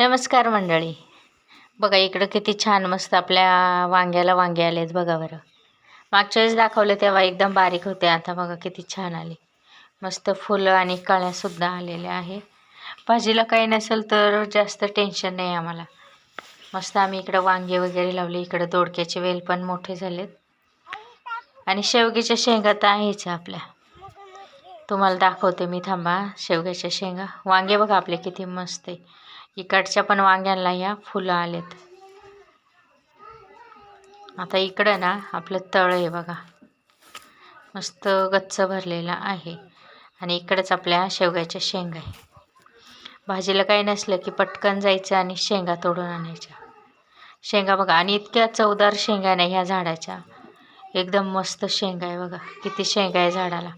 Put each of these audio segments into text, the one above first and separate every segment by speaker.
Speaker 1: नमस्कार मंडळी. बघा इकडं किती छान मस्त आपल्या वांग्याला वांगे आले आहेत बघा बरं. मागच्या वेळेस दाखवले तेव्हा एकदम बारीक होते आता बघा किती छान आले. मस्त फुलं आणि कळ्यासुद्धा आलेल्या आहे भाजीला काही नसेल तर जास्त टेन्शन नाही आम्हाला. मस्त आम्ही इकडं वांगे वगैरे लावले इकडं दोडक्याचे वेल पण मोठे झालेत. आणि शेवगीच्या शेंगा तर आहेच आपल्या. तुम्हाला दाखवते मी थांबा. शेवग्याच्या शेंगा. वांगे बघा आपले किती मस्त आहे. इकडच्या पण वांग्यांना या फुलं आलेत. आता इकडं ना आपलं तळ आहे बघा. मस्त गच्च भरलेला आहे. आणि इकडंच आपल्या शेवग्याच्या शेंगा आहे. भाजीला काही नसलं की पटकन जायचं आणि शेंगा तोडून आणायच्या. शेंगा बघा. आणि इतक्या चवदार शेंगा नाही ह्या झाडाच्या. एकदम मस्त शेंगा आहे बघा. किती शेंगा आहे झाडाला.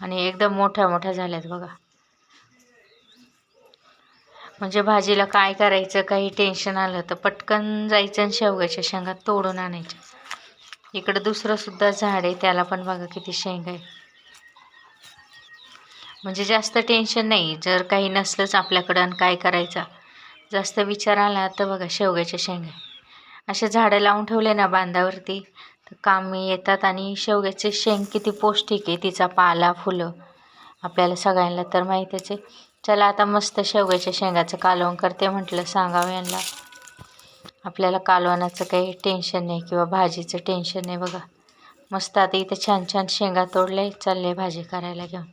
Speaker 1: आणि एकदम मोठ्या मोठ्या झाल्यात बघा. म्हणजे भाजीला काय करायचं काही टेन्शन आलं तर पटकन जायचं आणि शेवग्याच्या शेंगा तोडून आणायच्या. इकडं दुसरं सुद्धा झाड आहे त्याला पण बघा किती शेंगा आहे म्हणजे जास्त टेन्शन नाही जर काही नसलंच आपल्याकडं आणि काय करायचा. जास्त विचार आला तर बघा शेवग्याच्या शेंगा. असे झाडं लावून ठेवले ना बांधावरती कामी येतात आणि शेवग्याचे शेंग किती पौष्टिक आहे तिचा पाला फुलं. आपल्याला सगळ्यांना तर माहीतच आहे. चला आता मस्त शेवग्याच्या शेंगाचं कालवण करते म्हटलं सांगावं यांना. आपल्याला कालवणाचं काही टेन्शन नाही किंवा भाजीचं टेन्शन नाही बघा. मस्त आता इथं छान छान शेंगा तोडले चालले भाजी करायला घेऊन.